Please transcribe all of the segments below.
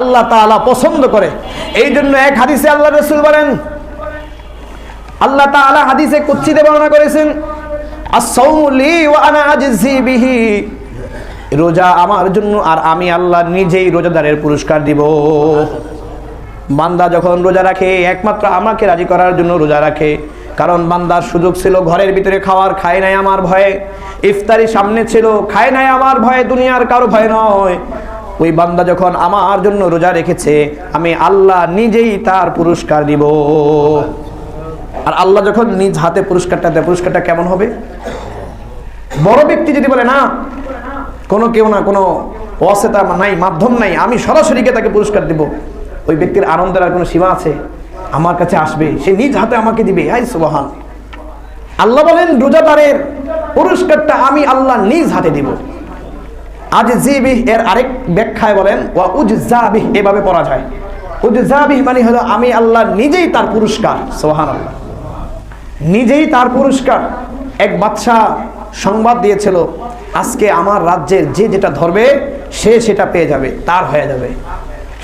আল্লাহ তাআলা পছন্দ করে। এই জন্য এক হাদিসে আল্লাহ রসুল বলেন, আল্লাহ তাআলা হাদিসে কুচ্ছিতে বর্ণনা করেছেন রোজা আমার জন্য আর আমি আল্লাহ নিজেই রোজাদারের পুরস্কার দিব। বান্দা যখন রোজা রাখে, একমাত্র আমাকে রাজি করার জন্য রোজা রাখে। কারণ বান্দার সুযোগ ছিল ঘরের ভিতরে খাওয়ার, খায় নাই আমার ভয়ে। ইফতারি সামনে ছিল, খায় নাই আমার ভয়ে, দুনিয়ার কারও ভয় নয়। ওই বান্দা যখন আমার জন্য রোজা রেখেছে, আমি আল্লাহ নিজেই তার পুরস্কার দিব। আর আল্লাহ যখন নিজ হাতে পুরস্কারটা দেয়, পুরস্কারটা কেমন হবে? বড় ব্যক্তি যদি বলে, না, কোনো কেউ না, কোনো অসেতা নাই, মাধ্যম নাই, আমি সরাসরিকে তাকে পুরস্কার দিব। ওই ব্যক্তির আনন্দের আর কোনো সীমা আছে? আমার কাছে আসবে, সে নিজ হাতে আমাকে দিবে। হাই সুবহান। আল্লাহ বলেন, রোজাদারের পুরস্কারটা আমি আল্লাহ নিজ হাতে দিব। আজ জিবিহ এর আরেক ব্যাখ্যায় বলেন, ওয়া উজজাবিহ এভাবে পড়া যায়। উজজাবিহ মানে হলো আমি আল্লাহ নিজেই তার পুরস্কার সোহান নিজেই তার পুরস্কার। এক বাদশাহ সংবাদ দিয়েছিল, আজকে আমার রাজ্যের যে যেটা ধরবে, সে সেটা পেয়ে যাবে, তার হয়ে যাবে।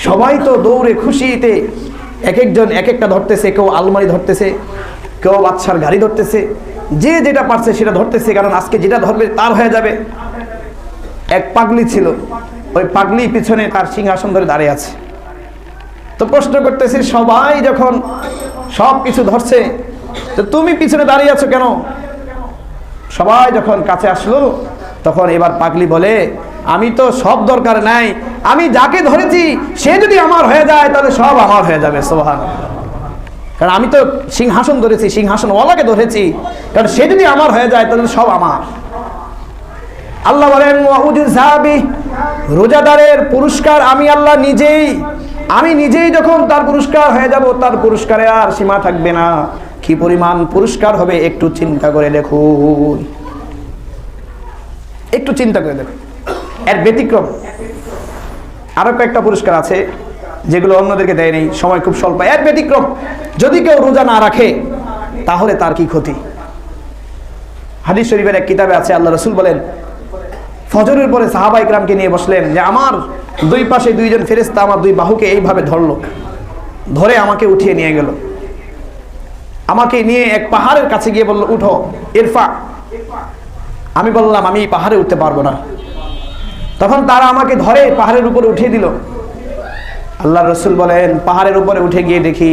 সবাই তো দৌড়ে খুশিতে এক একজন এক একটা ধরতেছে, কেউ আলমারি ধরতেছে, কেউ বাচ্চার গাড়ি ধরতেছে, যে যেটা পারছে সেটা ধরতেছে, কারণ আজকে যেটা ধরবে, তার হয়ে যাবে। এক পাগলি ছিল। ওই পাগলি পিছনে তার সিংহাসন ধরে দাঁড়িয়ে আছে। তো প্রশ্ন করতেছি, সবাই যখন সব কিছু ধরছে, তো তুমি পিছনে দাঁড়িয়ে আছো কেন? সবাই যখন কাছে আসলো, তখন এবার পাগলি বলে, আমি তো সব দরকার নাই। আমি যাকে ধরেছি, সে যদি আমার হয়ে যায়, তাহলে সব আমার হয়ে যাবে। সোহান কারণ আমি তো সিংহাসন ধরেছি সিংহাসন সিংহাসনওয়ালাকে ধরেছি। কারণ সে যদি আমার হয়ে যায়, তাহলে সব আমার। আল্লাহ বলেন ওয়াহুজুজাবি রোজাদারের পুরস্কার আমি আল্লাহ নিজেই, আমি নিজেই যখন তার পুরস্কার হয়ে যাব, তার পুরস্কারে আর সীমা থাকবে না। কি পরিমাণ পুরস্কার হবে, একটু চিন্তা করে দেখুন। একটু চিন্তা করে দেখুন। এর ব্যতিক্রম। আরও কয়েকটা পুরস্কার আছে, যেগুলো অন্যদেরকে দেয় নেই, সময় খুব স্বল্প। এর ব্যতিক্রম, যদি কেউ রোজা না রাখে, তাহলে তার কি ক্ষতি? হাদিস শরীফের এক কিতাবে আছে, আল্লাহ রসুল বলেন ফজরের পরে সাহাবা ইকরামকে নিয়ে বসলেন যে, আমার দুই পাশে দুইজন ফেরেস্তা আমার দুই বাহুকে এইভাবে ধরলো, ধরে আমাকে উঠিয়ে নিয়ে গেল। আমাকে নিয়ে এক পাহাড়ের কাছে গিয়ে বলল, উঠো, ইরফা। আমি বললাম, আমি এই পাহাড়ে উঠতে পারব না। তখন তারা আমাকে ধরে পাহাড়ের উপরে উঠিয়ে দিল। আল্লাহ রসুল বলেন, পাহাড়ের উপরে উঠে গিয়ে দেখি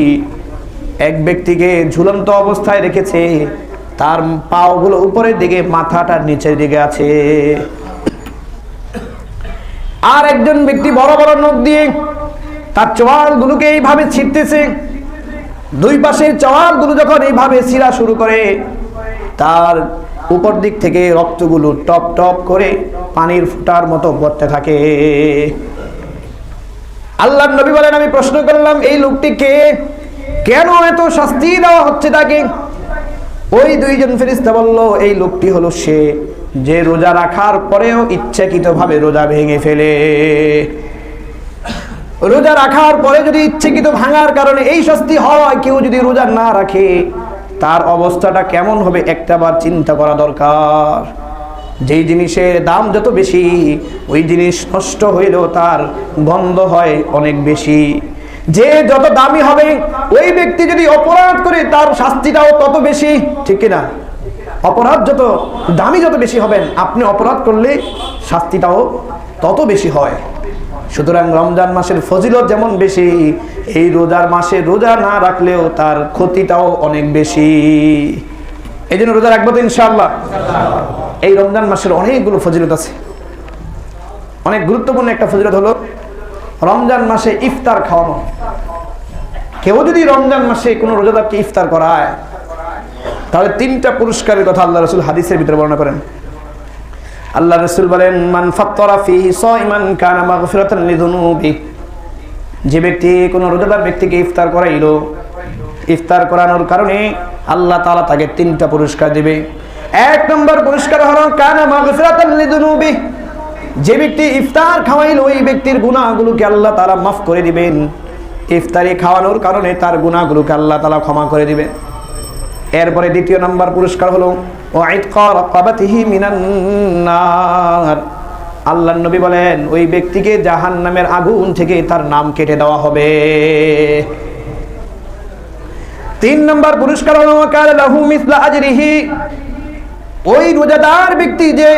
এক ব্যক্তিকে ঝুলন্ত অবস্থায় রেখেছে। তার পাওগুলো উপরের দিকে, মাথাটার নিচের দিকে আছে। আর একজন ব্যক্তি বড় বড় নখ দিয়ে তার চোয়ালগুলোকে এইভাবে ছিটতেছে, দুই পাশের চওয়ালগুলো যখন এইভাবে ছিঁড়া শুরু করে, তার উপর দিক থেকে রক্তগুলো টপ টপ করে পানির ফুটার মতো পড়তে থাকে। আল্লাহ নবী বলেন, আমি প্রশ্ন করলাম, এই লোকটিকে কেন এত শাস্তি দেওয়া হচ্ছে তাকে? ওই দুইজন ফেরিস্তা বলল, এই লোকটি হলো সে। যে রোজা রাখার পরেও ইচ্ছাকৃতভাবে রোজা ভেঙে ফেলে। রোজা রাখার পরে যদি ইচ্ছাকৃত ভাঙার কারণে এই শাস্তি হয়, কেউ যদি রোজা না রাখে, তার অবস্থাটা কেমন হবে একটাবার চিন্তা করা দরকার। যেই জিনিসের দাম যত বেশি, ওই জিনিস নষ্ট হইলেও তার গন্ধ হয় অনেক বেশি। যে যত দামি হবে, ওই ব্যক্তি যদি অপরাধ করে, তার শাস্তিটাও তত বেশি, ঠিক কিনা? অপরাধ যত দামি যত বেশি হবেন, আপনি অপরাধ করলে শাস্তিটাও তত বেশি হয়। সুতরাং রমজান মাসের ফজিলত যেমন বেশি, এই রোজার মাসে রোজা না রাখলেও তার ক্ষতিটাও অনেক বেশি। এই জন্য রোজা রাখব তো ইনশাআল্লাহ। এই রমজান মাসের অনেকগুলো ফজিলত আছে। অনেক গুরুত্বপূর্ণ একটা ফজিলত হলো রমজান মাসে ইফতার খাওয়ানো। কেউ যদি রমজান মাসে কোনো রোজাদারকে ইফতার করায় তাহলে তিনটা পুরস্কারের কথা আল্লাহ রসুল হাদিসের ভিতরে বর্ণনা করেন। আল্লাহ রসুল বলেন যে ব্যক্তি কোন রোজাদার ব্যক্তিকে ইফতার করাইল, ইফতার করানোর কারণে আল্লাহ তাআলা তাকে তিনটা পুরস্কার দিবে। এক নম্বর পুরস্কার হলো, কানা মাগফিরাতান যে ব্যক্তি ইফতার খাওয়াইল, ওই ব্যক্তির গুনাহগুলোকে আল্লাহ তাআলা মাফ করে দিবেন। ইফতারি খাওয়ানোর কারণে তার গুনাহগুলোকে আল্লাহ তাআলা ক্ষমা করে দিবেন। এরপরে দ্বিতীয় নাম্বার পুরস্কার হলো আল্লাহ নবী বলেন, ওই ব্যক্তিকে জাহান নামের আগুন থেকে তার নাম কেটে দেওয়া হবে। তিন নম্বর পুরস্কার হলো ওই রোজাদার ব্যক্তি যে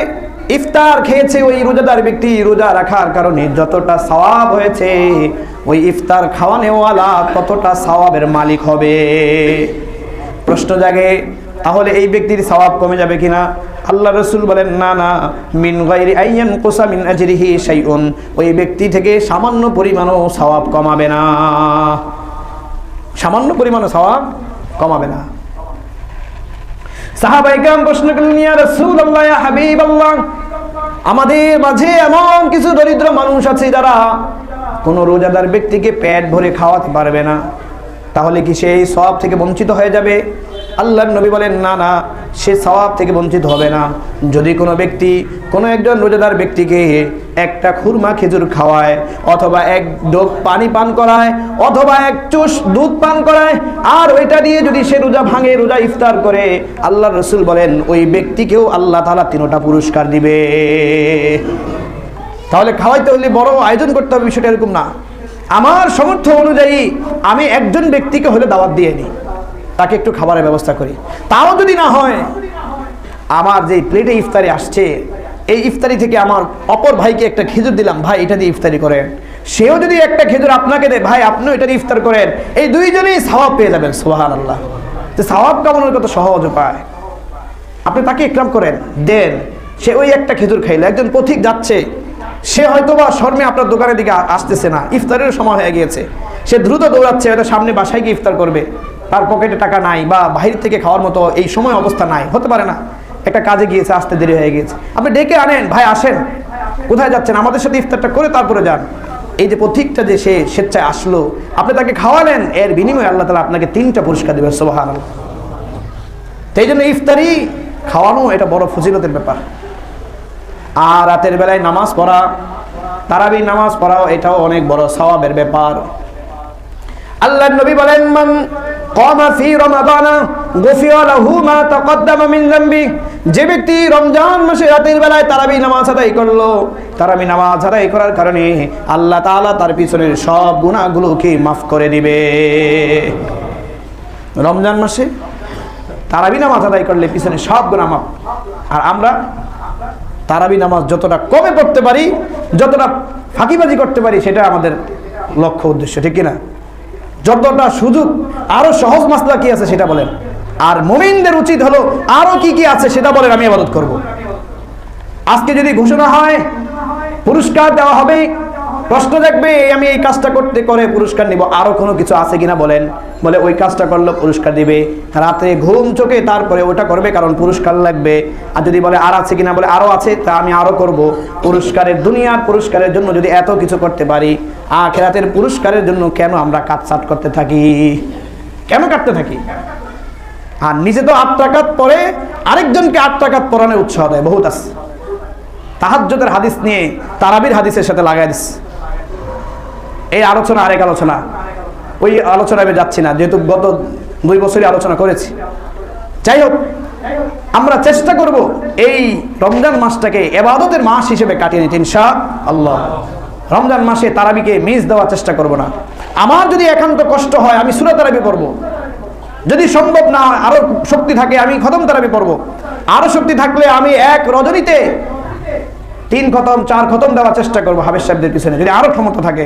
ইফতার খেয়েছে, ওই রোজাদার ব্যক্তি রোজা রাখার কারণে যতটা সওয়াব হয়েছে, ওই ইফতার খাওয়ানেওয়ালা ততটা সওয়াবের মালিক হবে। প্রশ্ন জাগে, তাহলে এই ব্যক্তির সওয়াব কমে যাবে কিনা? আল্লাহ রসুল বলেন, না না, মিন গাইরি আইয়ান কোসা মিন ওই ব্যক্তি থেকে সামান্য পরিমাণও সওয়াব কমাবে না। সামান্য পরিমাণও সওয়াব কমাবে না। সাহাবাইকাম প্রশ্ন করলেন, ইয়া রাসূলুল্লাহ, ইয়া হাবিবাল্লাহ, আমাদের মাঝে এমন কিছু দরিদ্র মানুষ আছে যারা কোন রোজাদার ব্যক্তিকে পেট ভরে খাওয়াতে পারবে না। তাহলে কি সেই সওয়াব থেকে বঞ্চিত হয়ে যাবে? আল্লাহর নবী বলেন, না না, সে সওয়াব থেকে বঞ্চিত হবে না। যদি কোনো ব্যক্তি, কোনো একজন রোজাদার ব্যক্তিকে একটা খুরমা খেজুর খাওয়ায়, অথবা এক ডোক পানি পান করায়, অথবা এক চুষ দুধ পান করায়, আর ওইটা দিয়ে যদি সে রোজা ভাঙে, রোজা ইফতার করে আল্লাহ রসুল বলেন, ওই ব্যক্তিকেও আল্লাহ তালা তিনোটা পুরস্কার দিবে। তাহলে খাওয়াইতে হলে বড় আয়োজন করতে হবে, বিষয়টা এরকম না। আমার সামর্থ্য অনুযায়ী আমি একজন ব্যক্তিকে হলে দাওয়াত দিয়ে নিই। তাকে একটু খাবারের ব্যবস্থা করি। তাও যদি না হয়, আমার যে প্লেটে ইফতারি আসছে, এই ইফতারি থেকে আমার অপর ভাইকে একটা খেজুর দিলাম, ভাই, এটা দিয়ে ইফতারি করেন। সেও যদি একটা খেজুর আপনাকে দেয়, ভাই, আপনিও এটা দিয়ে ইফতার করেন। এই দুইজনেই সওয়াব পেয়ে যাবেন সোহান আল্লাহ তো সওয়াব কামানোর কত সহজ উপায়। আপনি তাকে ইকরাম করেন, দেন, সে ওই একটা খেজুর খাইলো, একজন পথিক যাচ্ছে সে হয়তো বা শর্মে আপনার দোকানের দিকে আসতেছে না ইফতারের সময় হয়ে গিয়েছে। সে দ্রুত দৌড়াচ্ছে, হয়তো সামনে বাসায় গিয়ে ইফতার করবে। তার পকেটে টাকা নাই বা বাইরে থেকে খাওয়ার মতো এই সময় অবস্থা নাই, হতে পারে না। একটা কাজে গিয়েছে, আসতে দেরি হয়ে গিয়েছে। আপনি ডেকে আনেন, ভাই আসেন। কোথায় যাচ্ছেন? আমাদের সাথে ইফতারটা করে তারপরে যান। এই যে পথিকটা যে সে স্বেচ্ছায় আসলো, আপনি তাকে খাওয়ালেন, এর বিনিময়ে আল্লাহ তালা আপনাকে তিনটা পুরস্কার দেবে সোহান সেই জন্য ইফতারি, খাওয়ানো, এটা বড় ফজিলতের ব্যাপার। আর রাতের বেলায় নামাজ পড়া, তারাবি নামাজ পড়াও এটাও অনেক বড় সওয়াবের ব্যাপার। আল্লাহ নবী বলেন, মান কমা ফি রমাদানা গফিয়া লাহু মা তাকদ্দামা মিন যে ব্যক্তি রমজান মাসে রাতের বেলায় তারাবি নামাজ আদায় করল, তারাবি নামাজ আদায় করার কারণে আল্লাহ তাআলা তার পিছনের সব গুনাহগুলোকে মাফ করে দিবে। রমজান মাসে তারাবি নামাজ আদায় করলে পিছনে সব গুনাহ মাফ। আর আমরা তারাবি নামাজ যতটা কমে পড়তে পারি, যতটা ফাঁকিবাজি করতে পারি, সেটা আমাদের লক্ষ্য উদ্দেশ্য, ঠিক কিনা? যতটা সুযোগ আরও সহজ মাসলা কি আছে সেটা বলেন। আর মোমিনদের উচিত হলো আরও কি কি আছে সেটা বলেন, আমি আবাদত করব। আজকে যদি ঘোষণা হয়, পুরস্কার দেওয়া হবে প্রশ্ন দেখবে আমি এই কাজটা করতে করে পুরস্কার নিব, আরও কোনো কিছু আছে কিনা বলেন। বলে, ওই কাজটা করলে, পুরস্কার দিবে। রাতে ঘুম চোখে তারপরে ওটা করবে, কারণ পুরস্কার লাগবে। আর যদি বলে, আর আছে কিনা? বলে, আরও আছে, তা আমি আরও করব। পুরস্কারের দুনিয়ার পুরস্কারের জন্য যদি এত কিছু করতে পারি, আখেরাতের পুরস্কারের জন্য কেন আমরা কাটসাট করতে থাকি? কেন কাটতে থাকি? আর নিজে তো আট টাকাত পরে, আরেকজনকে আট টাকাত পরানোর উৎসাহ দেয়, বহুত আছে। তাহাজ্জুদের হাদিস নিয়ে, তারাবির হাদিসের সাথে লাগাই দিস। এই আলোচনা আরেক আলোচনা। ওই আলোচনা আমি যাচ্ছি না, যেহেতু গত দুই বছরই আলোচনা করেছি। যাই হোক, আমরা চেষ্টা করব এই রমজান মাসটাকে এবাদতের মাস হিসেবে কাটিয়ে নিতে ইনশা আল্লাহ রমজান মাসে তারাবিকে মিস দেওয়ার চেষ্টা করব না। আমার যদি একান্ত কষ্ট হয়, আমি সুরা তারাবি পড়ব। যদি সম্ভব না হয় আরও শক্তি থাকে, আমি খতম তারাবি পড়ব। আরও শক্তি থাকলে আমি এক রজনীতে তিন খতম, চার খতম দেওয়ার চেষ্টা করব হাবেশ সাহেবদের পিছনে, যদি আরও ক্ষমতা থাকে।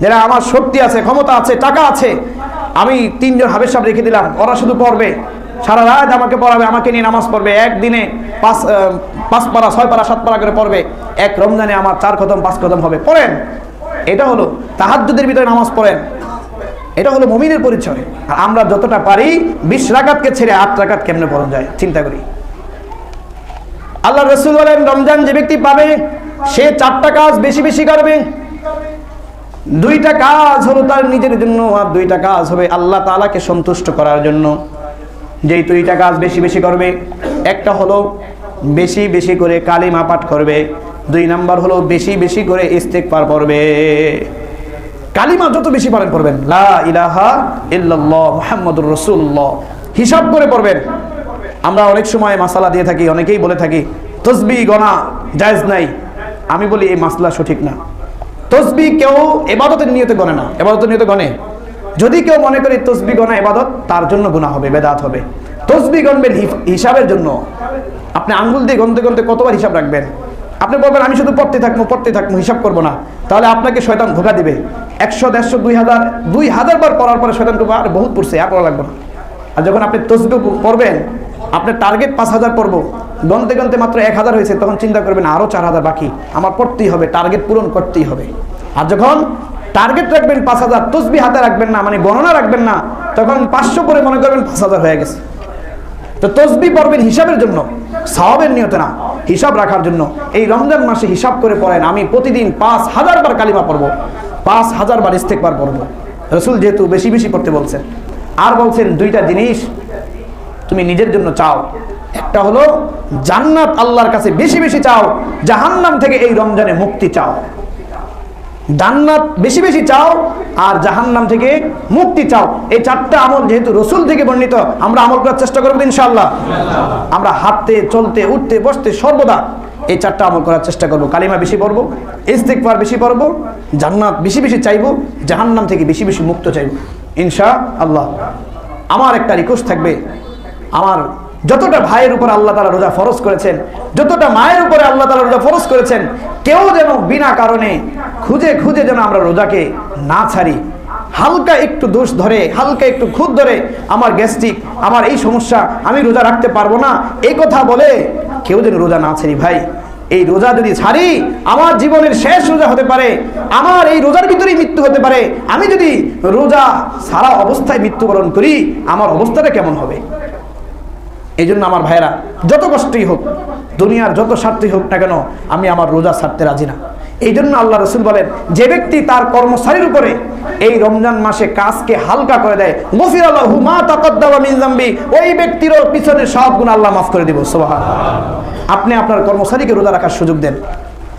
যারা আমার শক্তি আছে, ক্ষমতা আছে, টাকা আছে, আমি তিনজন হাবেশ সাহেব রেখে দিলাম, ওরা শুধু পড়বে। সারা রাত আমাকে পড়াবে, আমাকে নিয়ে নামাজ পড়বে। একদিনে পাঁচ পাঁচ পারা, ছয় পারা, সাত পারা করে পড়বে। এক রমজানে আমার চার কদম, পাঁচ কদম হবে। পড়েন। এটা হলো তাহাজ্জুদের ভিতরে নামাজ পড়েন। এটা হলো মমিনের পরিচয়। আর আমরা যতটা পারি, বিশ রাকাতকে ছেড়ে আট রাকাত কেমনে পড়া যায়? চিন্তা করি। আল্লাহ রসুল বলেন, রমজান যে ব্যক্তি পাবে, সে চারটা কাজ বেশি বেশি করবে। দুইটা কাজ হলো তার নিজের জন্য আর দুইটা কাজ হবে আল্লাহ তাআলাকে সন্তুষ্ট করার জন্য। যেই দুইটা কাজ বেশি বেশি করবে, একটা হলো বেশি বেশি করে কালিমা পাঠ করবে, দুই নাম্বার হলো বেশি বেশি করে ইস্তেকবার পড়বে। কালিমা যত বেশি পারেন পড়বেন। লা ইলাহা ইল্লাল্লাহ মুহাম্মাদুর রাসূলুল্লাহ। হিসাব করে পড়বেন। আমরা অনেক সময় মাসালা দিয়ে থাকি, অনেকেই বলে থাকি তসবি গনা জায়েজ নাই। আমি বলি, এই মাসলা সঠিক না। তসবি কেউ এবাদতের নিয়তে গণে না। এবাদতের নিয়তে গণে? যদি কেউ মনে করে তসবি গণা এবাদত, তার জন্য গুণা হবে, বেদাত হবে। তসবি গণবেন হিসাবের জন্য। আপনি আঙ্গুল দিয়ে গনতে গণতে কতবার হিসাব রাখবেন? আপনি বলবেন, আমি শুধু পড়তে থাকব পড়তে থাকব, হিসাব করব না। তাহলে আপনাকে শয়তান ধোকা দিবে। একশো, দেড়শো, দুই হাজার দুই হাজার বার পড়ার পরে শয়তান ঢুকবে আর বহুত পড়ছে, আর পড়া লাগবে না। আর যখন আপনি তসবি পড়বেন আপনার টার্গেট পাঁচ হাজার পড়ব। গনতে গনতে মাত্র এক হাজার হয়েছে, তখন চিন্তা করবেন আরও চার হাজার বাকি। আমার পড়তেই হবে টার্গেট পূরণ করতেই হবে। আর যখন টার্গেট রাখবেন পাঁচ হাজার, তসবি হাতে রাখবেন না মানে গণনা রাখবেন না, তখন পাঁচশো করে মনে করবেন পাঁচ হাজার হয়ে গেছে। তো তসবি পড়বেন হিসাবের জন্য সাহাবের নিয়তে না, হিসাব রাখার জন্য। এই রমজান মাসে হিসাব করে পড়েন, আমি প্রতিদিন পাঁচ হাজার বার কালিমা পড়ব, পাঁচ হাজার বার ইস্তেকবার পড়ব। রসুল যেহেতু বেশি বেশি পড়তে বলছেন, আর বলছেন, দুইটা জিনিস তুমি নিজের জন্য চাও একটা হলো, জান্নাত আল্লাহর কাছে বেশি বেশি চাও, জাহান্নাম থেকে এই রমজানে মুক্তি চাও। জান্নাত বেশি বেশি চাও আর জাহান্নাম থেকে মুক্তি চাও। এই চারটা আমল যেহেতু রসুল থেকে বর্ণিত, আমরা আমল করার চেষ্টা করব ইনশাল্লাহ আমরা হাঁটতে, চলতে, উঠতে, বসতে সর্বদা এই চারটা আমল করার চেষ্টা করব। কালিমা বেশি পড়ব ইস্তেকবার বেশি পড়ব, জান্নাত বেশি বেশি চাইব, জাহান্নাম থেকে বেশি বেশি মুক্ত চাইব। ইনশা আল্লাহ আমার একটা রিকোয়েস্ট থাকবে। আমার যতটা ভাইয়ের উপর আল্লাহ তালা রোজা ফরজ করেছেন, যতটা মায়ের উপরে আল্লাহ তালা রোজা ফরজ করেছেন, কেউ যেন বিনা কারণে খুঁজে খুঁজে যেন আমরা রোজাকে না ছাড়ি। হালকা একটু দোষ ধরে, হালকা একটু খুদ ধরে, আমার গ্যাস্ট্রিক, আমার এই সমস্যা, আমি রোজা রাখতে পারব না, এই কথা বলে কেউ যেন রোজা না ছাড়ি ভাই। এই রোজা যদি ছাড়ি, আমার জীবনের শেষ রোজা হতে পারে, আমার এই রোজার ভিতরেই মৃত্যু হতে পারে। আমি যদি রোজা সারা অবস্থায় মৃত্যুবরণ করি, আমার অবস্থাটা কেমন হবে? এই জন্য আমার ভাইরা যত কষ্টই হোক, দুনিয়ার যত স্বার্থই হোক না কেন, আমি আমার রোজা ছাড়তে রাজি না। এই জন্য আল্লাহ রসুল বলেন, যে ব্যক্তি তার কর্মচারীর উপরে এই রমজান মাসে কাজকে হালকা করে দেয়, গফির আল্লাহ ওই ব্যক্তিরও পিছনে সব গুণ আল্লাহ মাফ করে দিব, সুবহান। আপনি আপনার কর্মচারীকে রোজা রাখার সুযোগ দেন।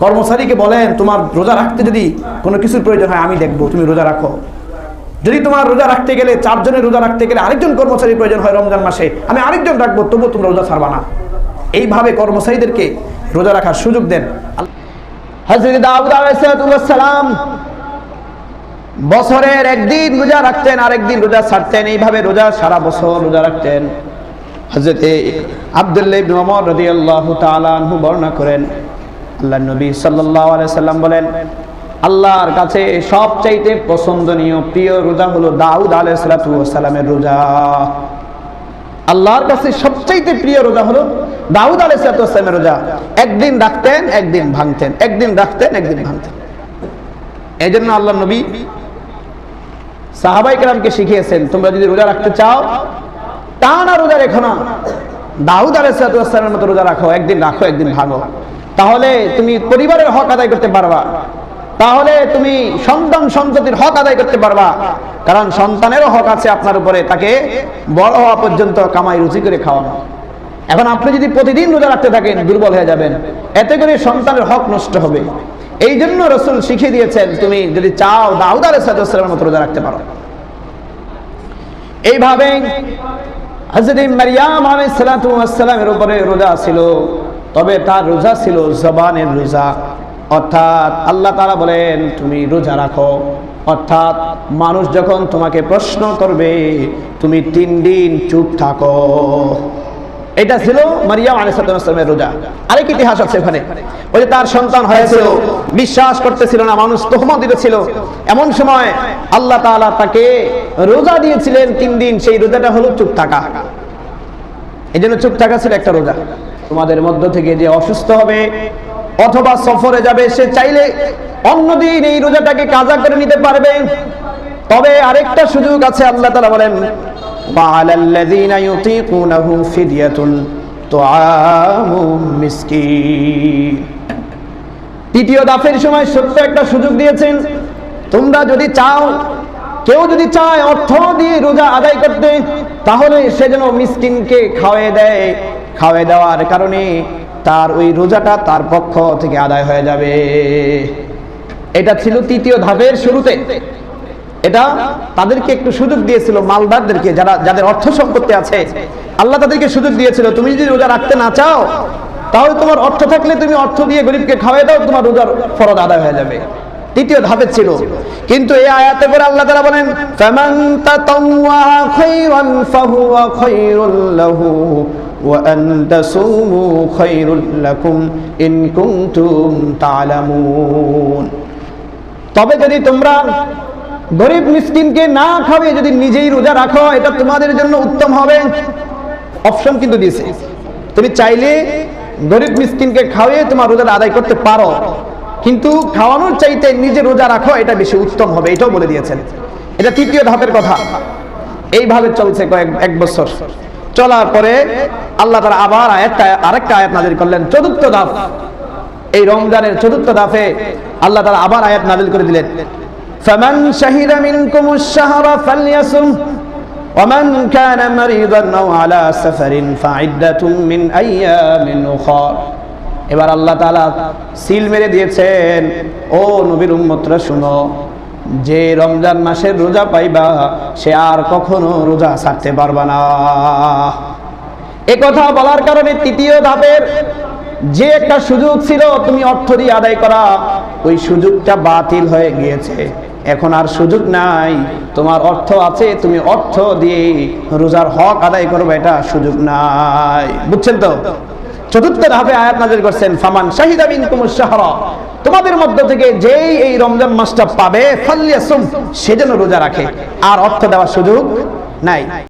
কর্মচারীকে বলেন, তোমার রোজা রাখতে যদি কোনো কিছুর প্রয়োজন হয়, আমি দেখব, তুমি রোজা রাখো। যদি তোমার রোজা রাখতে গেলে, চারজনের রোজা রাখতে গেলে আরেকজন কর্মচারী প্রয়োজন হয় রমজান মাসে, আমি আরেকজন রাখব, তবুও তোমরা রোজা ছাড়বা না। এইভাবে কর্মচারীদেরকে রোজা রাখার সুযোগ দেন। বছরের একদিন রোজা রাখতেন, আরেকদিন রোজা ছাড়তেন। এইভাবে রোজা, সারা বছর রোজা রাখতেন। হজরতে আবদুল্লাহ বর্ণনা করেন। আল্লাহ নবী সাল্লাম বলেন আল্লাহর কাছে সবচাইতে পছন্দনীয় প্রিয় রোজা হলো দাউদ আলাইহিস সালাতু ওয়াস সালামের রোজা। আল্লাহর কাছে সবচাইতে প্রিয় রোজা হলো দাউদ আলাইহিস সালাতু ওয়াস সালামের রোজা। একদিন রাখতেন, একদিন ভাঙতেন, একদিন রাখতেন, একদিন ভাঙতেন। এই জন্য আল্লাহ নবী সাহাবাই কেরামকে শিখিয়েছেন, তোমরা যদি রোজা রাখতে চাও টানা রোজা রেখো না। দাউদ আলাইসালামের মতো রোজা রাখো, একদিন রাখো, একদিন ভাঙো। তাহলে তুমি পরিবারের হক আদায় করতে পারবা। তাহলে তুমি সন্তান সন্ততির হক আদায় করতে পারবা। কারণ সন্তানেরও হক আছে আপনার উপরে, তাকে বড় হওয়া পর্যন্ত কামাই রুচি করে খাওয়ানো। এখন আপনি যদি প্রতিদিন রোজা রাখতে থাকেন, দুর্বল হয়ে যাবেন। এতে করে সন্তানের হক নষ্ট হবে। এই জন্য রসুল শিখিয়ে দিয়েছেন, তুমি যদি চাও দাউদ আলাইসালামের মতো রোজা রাখতে পারো। এইভাবে হজরত মারিয়াম আলাইসালামের উপরে রোজা ছিল, তবে তার রোজা ছিল জবানের রোজা। অর্থাৎ আল্লাহ তারা বলেন, তুমি রোজা রাখো। অর্থাৎ মানুষ যখন তোমাকে প্রশ্ন করবে, তুমি তিন দিন চুপ থাকো। এটা ছিল মারিয়াম আলাইসালামের রোজা। আরেক ইতিহাস আছে ওখানে। ওই যে তার সন্তান হয়েছিল, বিশ্বাস করতেছিল না, মানুষ তোহমা দিতেছিল। এমন সময় আল্লাহ তাআলা তাকে রোজা দিয়েছিলেন তিন দিন, সেই রোজাটা হলো চুপ থাকা। এই জন্য চুপ থাকা ছিল একটা রোজা। তোমাদের মধ্য থেকে যে অসুস্থ হবে অথবা সফরে যাবে, সে চাইলে অন্যদিন এই রোজাটাকে কাজা করে নিতে পারবে। তবে আরেকটা সুযোগ আছে, আল্লাহ তালা বলেন তৃতীয় দাফের সময় সত্য একটা সুযোগ দিয়েছেন, তোমরা যদি চাও, কেউ যদি চায় অর্থ দিয়ে রোজা আদায় করতে, তাহলে সে যেন মিসকিনকে খাওয়াই দেয়। খাওয়াই দেওয়ার কারণে তার ওই রোজাটা তার পক্ষ থেকে আদায় হয়ে যাবে। এটা ছিল তৃতীয় ধাপের শুরুতে। এটা তাদেরকে একটু সুযোগ দিয়েছিল, মালদারদেরকে, যারা যাদের অর্থ সম্পত্তি আছে। আল্লাহ তাদেরকে সুযোগ দিয়েছিল, তুমি যদি রোজা রাখতে না চাও, তাহলে তোমার অর্থ থাকলে তুমি অর্থ দিয়ে গরিবকে খাওয়াই দাও, তোমার রোজার ফরজ আদায় হয়ে যাবে। তৃতীয় ধাপে ছিল। কিন্তু এই আয়াতে করে আল্লাহ তারা বলেন, ফামান আন তাসুমু খায়রুল লাকুম ইন কুনতুম তা'লামুন তবে যদি তোমরা গরিব মিসকিনকে না খাবে, যদি নিজেই রোজা রাখো, এটা তোমাদের জন্য উত্তম হবে। অপশন কিন্তু দিয়েছে। তুমি চাইলে গরিব মিসকিনকে খাওয়িয়ে তোমার রোজাটা আদায় করতে পারো। কিন্তু খাওয়ানোর চাইতে নিজে রোজা রাখো, এটা বেশি উত্তম হবে, এটাও বলে দিয়েছেন। এটা তৃতীয় ধাপের কথা। এইভাবে চলছে কয়েক, এক বছর। চলার পরে আল্লাহ তারা আবার আয়াতটা আরেকটা আয়াত নাজির করলেন চতুর্থ ধাপ এই রমজানের চতুর্থ ধাপে আল্লাহ তারা আবার আয়াত নাজিল করে দিলেন فمن شهد منكم الشهر فليصم ومن كان مريضا او على سفر فعدة من ايام اخر এবার আল্লাহ তাআলা সিল মেরে দিয়েছেন ও নবীর উম্মতরা শুনো যে রমজান মাসের রোজা পাইবা, সে আর কখনো রোজা ছাড়তে পারবা না। এ কথা বলার কারণে তৃতীয় ধাপের যে একটা সুযোগ ছিল, তুমি অর্থ দিয়ে আদায় করা, ওই সুযোগটা বাতিল হয়ে গিয়েছে। এখন আর সুযোগ নাই, তোমার অর্থ আছে, তুমি অর্থ দিয়ে রোজার হক আদায় করবে, এটা সুযোগ নাই। বুঝছেন তো? চতুর্থ ধাপে আয়াত নাজির করছেন, ফামান শাহিদা মিনকুম শাহরা। তোমাদের মধ্য থেকে যেই এই রমজান মাসটা পাবে ফাল্লিয়াসুম যেন রোজা রাখে। আর অর্থ দেওয়ার সুযোগ নাই।